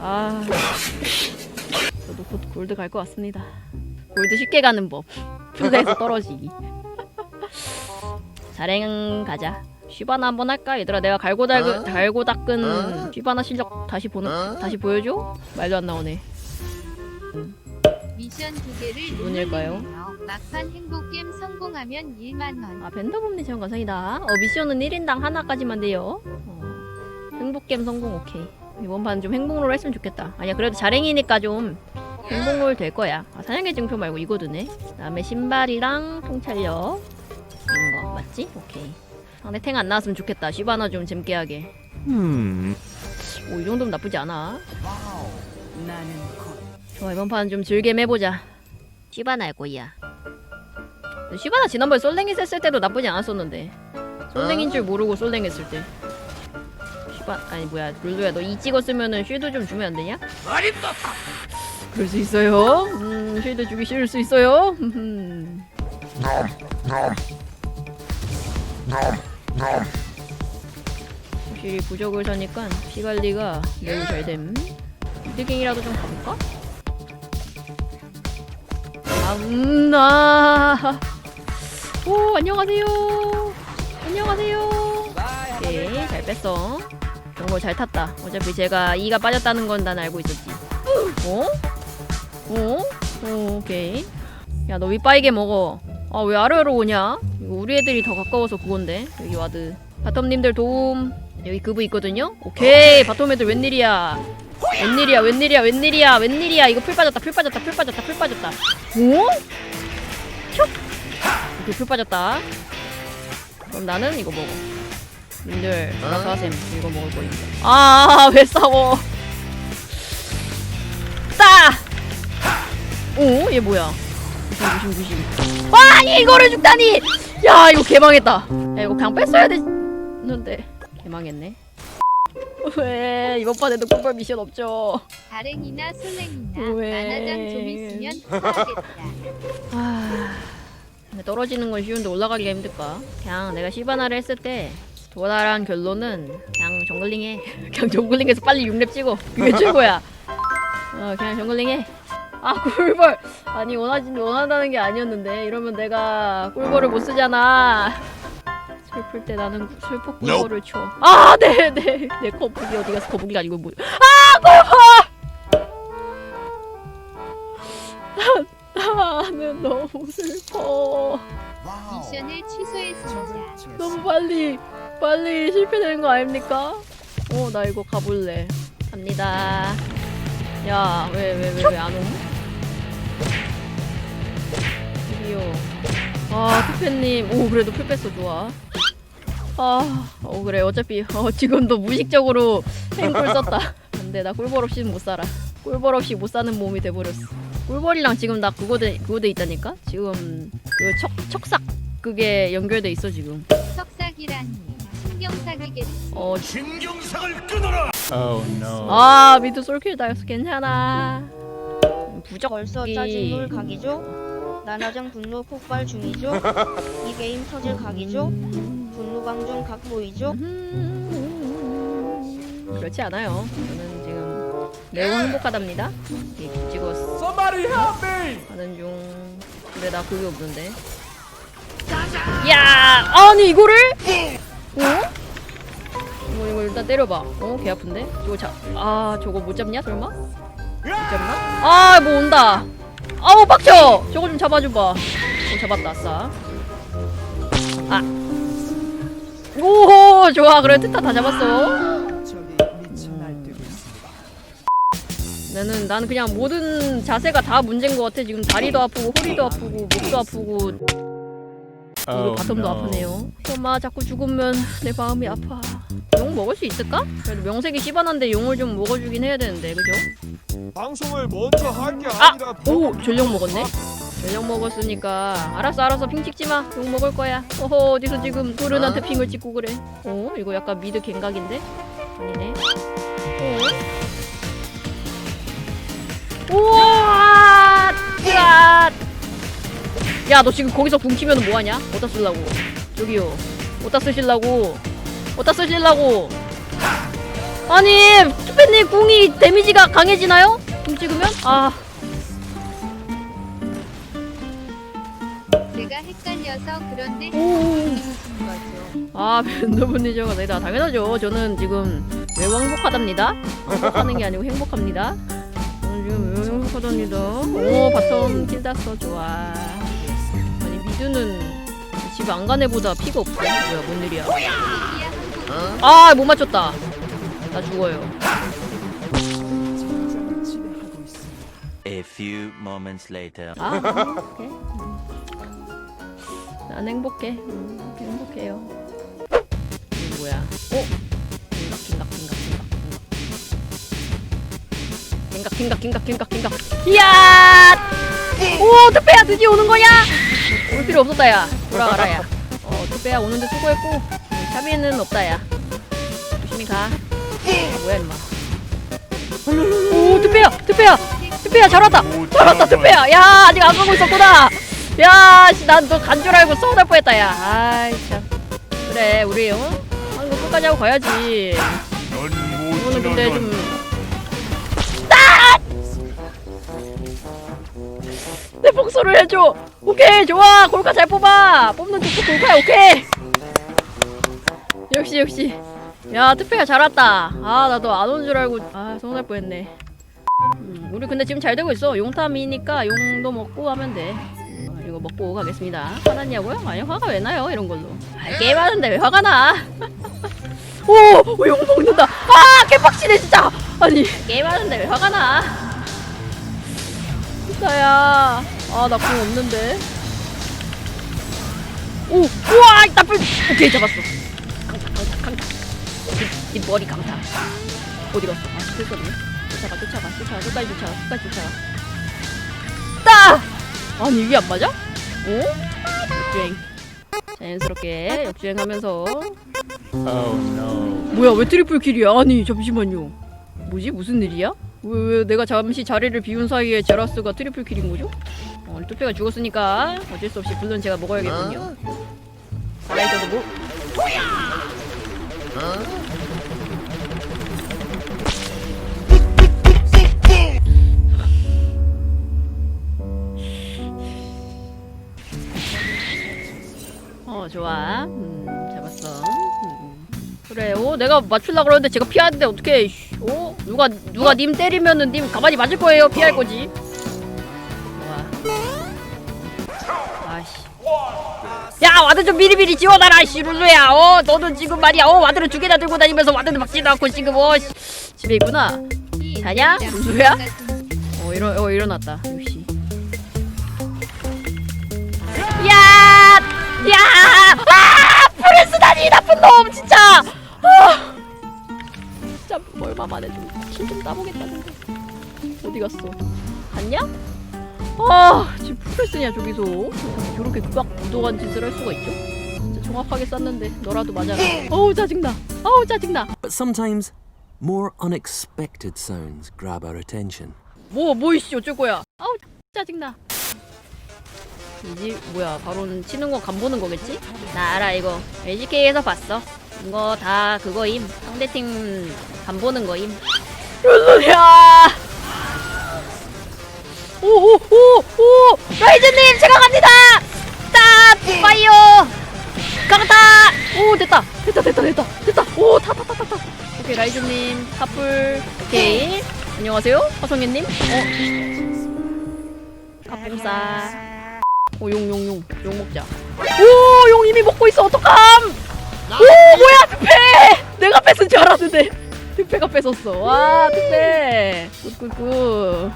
아 저도 곧 골드 갈 것 같습니다 골드 쉽게 가는 법 푸드에서 떨어지기 자랭 가자 쉬바나 한번 할까 얘들아 내가 갈고 달, 어? 달고 닦은 어? 쉬바나 실력 다시 보는 어? 다시 보여줘 말도 안 나오네 미션 두 개를? 눌러내네요. 막판 행복겜 성공하면 1만 원. 아 벤더범님 제원 감사합니다 어 미션은 1인당 하나까지만 돼요 어, 행복겜 성공 오케이 이번 판 좀 행복롤 했으면 좋겠다. 아니야 그래도 자랭이니까 좀 행복롤 될 거야. 아, 사냥의 증표 말고 이거 드네. 그 다음에 신발이랑 통찰력. 이런 거 맞지? 오케이. 상대 탱 안 나왔으면 좋겠다. 시바나 좀 재밌게 하게. 음. 오 이 정도면 나쁘지 않아. 좋아 이번 판 좀 즐겜 해보자. 시바나 할 거야. 시바나 지난번에 솔랭이 했을 때도 나쁘지 않았었는데. 솔랭인 줄 모르고 솔랭 했을 때 시바 아니 뭐야 룰루야 너 이 찍었으면은 쉴드 좀 주면 안 되냐? 그럴 수 있어요 음 쉴드 주기 싫을 수 있어요 음. 확실히 부적을 사니까 피 관리가 매우 잘됨 빌딩이라도 좀 가볼까? 암나 오 안녕하세요 안녕하세요 오케이 잘 뺐어 정말 잘 탔다. 어차피 제가 이가 빠졌다는 건 난 알고 있었지. 어? 어? 어 오케이. 야 너 윗바이게 먹어. 아 왜 아래로 오냐? 이거 우리 애들이 더 가까워서 그건데 여기 와드. 바텀님들 도움. 여기 그브 있거든요? 오케이. 바텀 애들 웬일이야? 웬일이야 웬일이야 웬일이야 웬일이야. 이거 풀 빠졌다 풀 빠졌다 풀 빠졌다 풀 빠졌다. 오? 슉 이렇게 풀 빠졌다. 그럼 나는 이거 먹어 님들 알아서 하셈 이거 먹을 거니까. 아왜 싸워? 따! 오? 얘 뭐야? 조심 조심 와 아니 이거를 죽다니! 야 이거 개망했다. 야 이거 그냥 뺐어야 됐는데. 개망했네. 왜? 이번 판에도 꿀벌 미션 없죠. 다랭이나 솔랭이나 왜? 만화장 좀 있으면 사야겠다. 아, 근데 떨어지는 건 쉬운데 올라가기가 힘들까? 그냥 내가 시바나를 했을 때 도달한 결론은 그냥 정글링해. 그냥 정글링해서 빨리 6렙 찍어. 그게 최고야. 어, 그냥 정글링해. 아 꿀벌 아니 원하지 원한다는 게 아니었는데 이러면 내가 꿀벌을 못 쓰잖아. 슬플 때 나는 구- 슬퍼 꿀벌을 쳐. 아, 네, 네. 내 거북이 어디 가서 거북이가 아니고 뭐? 아, 꿀벌! 나는 너무 슬퍼. 미션을 취소했습니다. 너무 빨리 빨리 실패되는 거 아닙니까? 어 나 이거 가볼래. 갑니다. 야 왜 왜 왜 왜 안 옴? 드디어. 아 투페님. 오 그래도 풀 뺐어 좋아. 아 어 그래. 어차피 어 지금도 무의식적으로 행골 썼다. 안 돼. 나 꿀벌 없이는 못 살아. 꿀벌 없이 못 사는 몸이 돼버렸어. 꿀벌이랑 지금 나 그거 돼 그거 돼 있다니까? 지금 그 척 척삭 그게 연결돼 있어 지금. 석삭이라니 신경사기겠지. 어 신경상을 끊어라. Oh no. 아 미드 솔킬 다였어 괜찮아 부적 벌써 이- 짜증 놀 각이죠? 나나장 분노 폭발 중이죠? 이 게임 터질 각이죠? 분노 방종 각 보이죠? 음, 그렇지 않아요 저는 지금 매우 행복하답니다 이렇게 찍었어 Somebody help me. 하는 중 근데 나 그게 없는데 야 아니 이거를 어? 이거 일단 때려봐. 어? 개 아픈데? 저거 자, 아 저거 못 잡냐 설마? 못 잡나? 아 뭐 온다. 아우 빡쳐 저거 좀 잡아줘봐. 어 잡았다 아싸. 아. 오호 좋아. 그래 트타 다 잡았어. 나는 나는 그냥 모든 자세가 다 문제인 것 같아. 지금 다리도 아프고 허리도 아프고 목도 아프고 그리고 Oh 바텀도 no. 아프네요 엄마 자꾸 죽으면 내 마음이 아파 용 먹을 수 있을까? 그래도 명색이 씹어놨는데 용을 좀 먹어주긴 해야 되는데 그죠? 방송을 먼저 할 게 아! 아니라 오 전력 먹었네 전력 먹었으니까 알았어 알았어 핑 찍지마 용 먹을 거야 어허 어디서 지금 도른한테 핑을 찍고 그래 어? 이거 약간 미드 갱각인데? 아니네 어? 우 야 너 지금 거기서 궁 키면 뭐하냐? 어디다 쓰려고 저기요 어디다 쓰실라고 어디다 쓰실라고 아니 투페님 궁이 데미지가 강해지나요? 궁 찍으면? 아 내가 헷갈려서 그런데. 거죠. 아, 변도분이죠가 아니다. 당연하죠. 저는 지금 매우 행복하답니다. 행복하는 게 아니고 행복합니다. 저는 지금 매우 행복하답니다. 오, 바텀 킬 땄어. 좋아. 미드는 집안간 애보다 피가 없어. 뭐야, 뭔 일이야. 아, 못 맞췄다. 나 죽어요. A few moments later. 아, 행복해. 난 행복해. 음, 행복해요. 이게 뭐야? 어? 킹각, 킹각, 킹각, 킹각, 킹각. 킹각, 킹각, 킹각, 킹각. 이야! 오, 투페야 드디어 오는 거야? 없었다, 야. 돌아가라, 야. 어, 투페야 오는데 수고했고, 차비는 없다, 야. 조심히 가. 아, 뭐야, 임마. 오, 투페야, 투페야, 투페야, 잘 왔다. 잘 왔다, 투페야. 야, 아직 안 가고 있었구나. 야, 난너 간 줄 알고 서운할 뻔했다, 야. 아이, 참. 그래, 우리, 어? 하는 거 끝까지 하고 가야지. 이거는 근데 좀. 내 복수를 해줘. 오케이, 좋아. 골카 잘 뽑아. 뽑는 쪽도 골카야, 오케이. 역시, 역시. 야, 투페가 잘 왔다. 아, 나도 안 온 줄 알고. 아, 서운할 뻔했네. 음, 우리 근데 지금 잘 되고 있어. 용탐이니까 용도 먹고 하면 돼. 어, 이거 먹고 가겠습니다. 화났냐고요? 아니, 화가 왜 나요? 이런 걸로. 아, 게임하는데 왜 화가 나? 오! 오, 용 먹는다! 아! 개빡치네, 진짜! 아니, 게임하는데 왜 화가 나? 진짜야. 아, 나 공 없는데. 오! 우와! 이 나쁜! 오케이, 잡았어. 강타, 강타, 강타. 네, 네 머리 강타. 어디 갔어? 아, 됐었네. 쫓아가, 쫓아가, 쫓아가, 끝까지 쫓아가, 끝까지 쫓아가. 따! 아니, 이게 안 맞아? 오? 역주행. 자연스럽게 역주행하면서 Oh no. 뭐야 왜 트리플 킬이야? 아니 잠시만요. 뭐지 무슨 일이야? 왜, 왜 내가 잠시 자리를 비운 사이에 제라스가 트리플 킬인 거죠? 어, 뚜페가 죽었으니까 어쩔 수 없이 물론 제가 먹어야겠군요. 살아있어도 뭐? 어 좋아. 음, 잡았어. 음. 그래, 오, 내가 맞출라 그러는데 제가 피하는데 어떻게? 오, 누가 누가 님 때리면은 님 가만히 맞을 거예요. 피할 거지. 좋아. 아씨. 야, 와드 좀 미리미리 지워놔라, 씨 룰루야. 어, 너는 지금 말이야. 어, 와드를 두 개나 들고 다니면서 와드는 막지도 않고 지금 어, 씨. 집에 있구나. 자냐? 룰루야? 어, 일어, 어, 일어났다. 역시. 야! 야! 아! 프레스 다니 나쁜 놈 진짜! 얼마 만에 좀킬좀 따보겠다는데 어디 갔어? 갔냐? 아 지금 프레스냐 저기서 저렇게 극악 부도한 짓을 할 수가 있죠? 진짜 정확하게 쐈는데 너라도 맞아라 어우 짜증나 어우 짜증나 But sometimes more unexpected sounds grab our attention. 뭐, 뭐, 이씨, 어쩔 거야. 아우, 짜증나. 이지, 뭐야, 바로는 치는 거 간 보는 거겠지? 나 알아, 이거. LGK에서 봤어. 이거 다 그거임. 상대팀 간 보는 거임. 룰루야! 오, 오, 오, 오! 라이즈님, 제가 갑니다! 딱! 파이어! 강타! 오, 됐다! 됐다, 됐다, 됐다! 됐다! 오, 타, 타, 타, 타, 타! 오케이, 라이즈님, 카풀. 오케이. 안녕하세요, 화성현님. 어? 카풍싸. 오, 용, 용, 용. 용 먹자. 오, 용 이미 먹고 있어. 어떡함! 투페가 뺏었어. 와, 투페. 굿굿굿.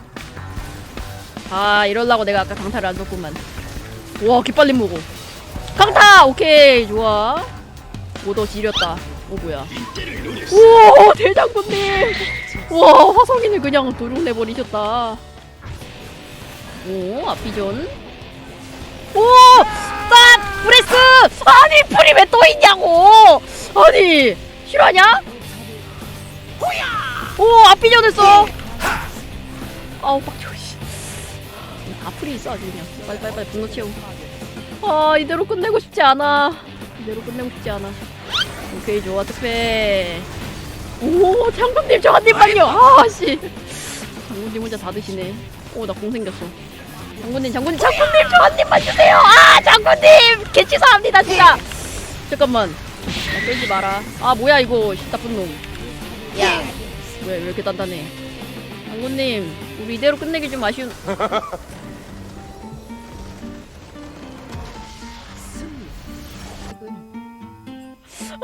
아, 이럴라고 내가 아까 강타를 안 줬구만. 와, 기빨림 먹어. 강타! 오케이, 좋아. 오더 지렸다. 오, 뭐야. 오, 대장군님! 와 화성인을 그냥 도둑내버리셨다 오 앞비전 오 딱 브레스 아니 풀이 왜 또 있냐고 아니 실화냐 오 앞비전 했어. 아우 빡쳐 씨. 다 풀이 있어 아주 그냥. 빨리 빨리 분노 채우고 아 이대로 끝내고 싶지 않아. 이대로 끝내고 싶지 않아. 오케이 좋아 특패. 오 장군님 저 한 입만요. 아씨. 장군님 혼자 다 드시네. 오 나 공 생겼어. 장군님 장군님 장군님 저 한 입만 주세요. 아 장군님 개치사합니다 진짜. 잠깐만. 아, 끌지 마라. 아 뭐야 이거. 나쁜 놈 야. 왜 왜 이렇게 단단해? 장군님 우리 이대로 끝내기 좀 아쉬운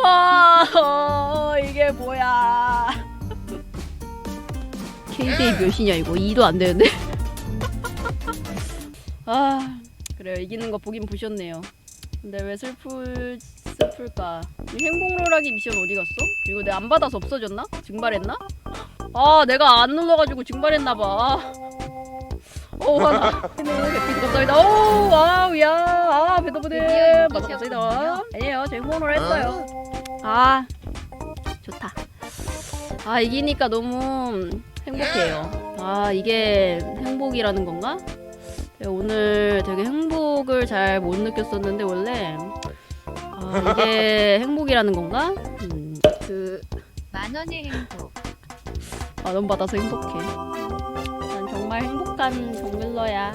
아 어, 이게 뭐야. KJ 몇이냐 이거? 2도 안 되는데. 아 그래요. 이기는 거 보긴 보셨네요. 근데 왜 슬플 슬플까 이 행복로라기 미션 어디 갔어? 이거 내가 안 받아서 없어졌나? 증발했나? 아 내가 안 눌러가지고 증발했나봐. 오 하나 감사합니다 오 와우 야 아 배더브드 감사합니다 아니에요. 저희 홍보를 했어요. 아 좋다. 아 이기니까 너무 행복해요. 아 이게 행복이라는 건가? 오늘 되게 행복을 잘 못 느꼈었는데 원래 아 이게 행복이라는 건가? 음, 그 만 원의 행복. 만원 받아서 행복해 난 정말 행복한 정글러야